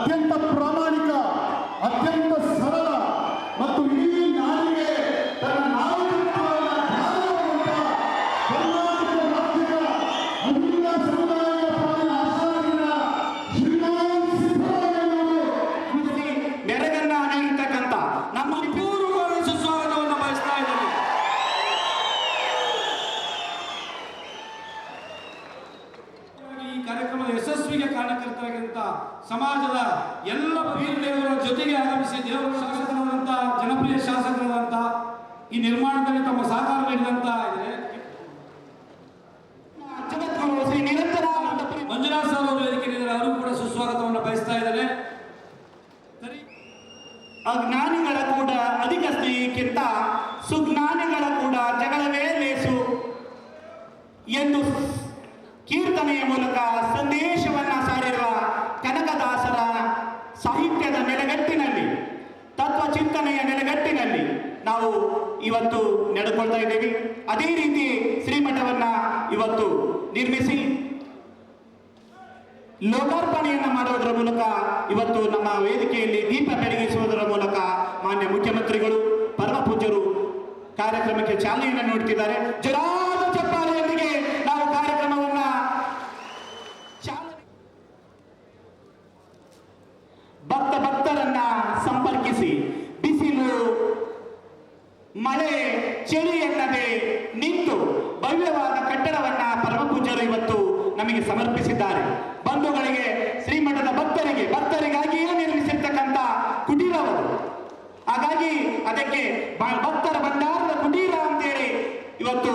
ಅತ್ಯಂತ ಪ್ರಾಮಾಣಿಕ ಅತ್ಯಂತ ಸರಳ ಮತ್ತು ಇಡೀ ನಾಡಿಗೆ ತನ್ನ ಯಶಸ್ವಿಗೆ ಕಾರಣಕರ್ತರಾಗಿದ್ದಂಥ ಸಮಾಜದ ಎಲ್ಲ ವೀರ ದೇವರ ಜೊತೆಗೆ ಆಗಮಿಸಿ ದೇವರ ಶಾಸಕರಾದಂಥ ಜನಪ್ರಿಯ ಶಾಸಕರಾದಂಥ ಈ ನಿರ್ಮಾಣದಲ್ಲಿ ತಮ್ಮ ಸಹಕಾರ ನೀಡಿದಂತಹ ಇದೆ ಜಗದ್ಗುರು ಶ್ರೀ ನಿರಂತರಾನಂದ ಪುರಿ ಮಂಜುನಾಥ್ ಸರ್ ಅವರು ವೇದಿಕೆ ಅವರು ಕೂಡ ಸುಸ್ವಾಗತವನ್ನು ಬಯಸ್ತಾ ಇದ್ದಾರೆ. ಅಜ್ಞಾನಿಗಳ ಕೂಡ ಅಧಿಕ ಸುಜ್ಞಾನಿಗಳ ಕೀರ್ತನೆಯ ಮೂಲಕ ಸಂದೇಶವನ್ನ ಸಾರಿರುವ ಕನಕದಾಸರ ಸಾಹಿತ್ಯದ ನೆಲೆಗಟ್ಟಿನಲ್ಲಿ ತತ್ವ ಚಿಂತನೆಯ ನೆಲೆಗಟ್ಟಿನಲ್ಲಿ ನಾವು ಇವತ್ತು ನಡೆದುಕೊಳ್ತಾ ಇದ್ದೇವೆ. ಅದೇ ರೀತಿ ಶ್ರೀಮಠವನ್ನ ಇವತ್ತು ನಿರ್ಮಿಸಿ ಲೋಕಾರ್ಪಣೆಯನ್ನ ಮಾಡುವುದರ ಮೂಲಕ ಇವತ್ತು ನಮ್ಮ ವೇದಿಕೆಯಲ್ಲಿ ದೀಪ ಬೆಳಗಿಸುವುದರ ಮೂಲಕ ಮಾನ್ಯ ಮುಖ್ಯಮಂತ್ರಿಗಳು ಪರಮ ಪೂಜ್ಯರು ಕಾರ್ಯಕ್ರಮಕ್ಕೆ ಚಾಲನೆಯನ್ನು ನೀಡುತ್ತಿದ್ದಾರೆ. ಜರಾದ ನಮಗೆ ಸಮರ್ಪಿಸಿದ್ದಾರೆ. ಬಂಧುಗಳಿಗೆ, ಶ್ರೀಮಠದ ಭಕ್ತರಿಗೆ, ಭಕ್ತರಿಗಾಗಿಯೇ ನಿರ್ಮಿಸಿರ್ತಕ್ಕಂಥ ಕುಟೀರವರು ಹಾಗಾಗಿ ಅದಕ್ಕೆ ಭಕ್ತರ ಭಂಡಾರದ ಕುಟೀರ ಅಂತೇಳಿ ಇವತ್ತು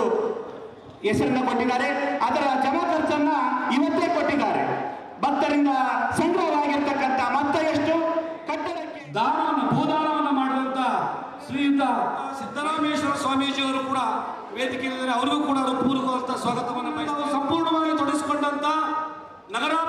ಹೆಸರನ್ನ ಕೊಟ್ಟಿದ್ದಾರೆ. ಅದರ ಜಮಾ ಖರ್ಚನ್ನ ಇವತ್ತೇ ಕೊಟ್ಟಿದ್ದಾರೆ. ಭಕ್ತರಿಂದ ಸಂಗ್ರಹವಾಗಿರ್ತಕ್ಕಂಥ ಮತ್ತ ಎಷ್ಟು? ಕಟ್ಟಡಕ್ಕೆ ದಾನವನ್ನು ಭೂದಾನವನ್ನು ಮಾಡುವಂತ ಶ್ರೀಯುತ ಸಿದ್ದರಾಮೇಶ್ವರ ಸ್ವಾಮೀಜಿಯವರು ಕೂಡ ವೇದಿಕೆಯಲ್ಲಿದ್ದಾರೆ. ಅವರಿಗೂ ಕೂಡ ಪೂರ್ವ ಸ್ವಾಗತವನ್ನು ながら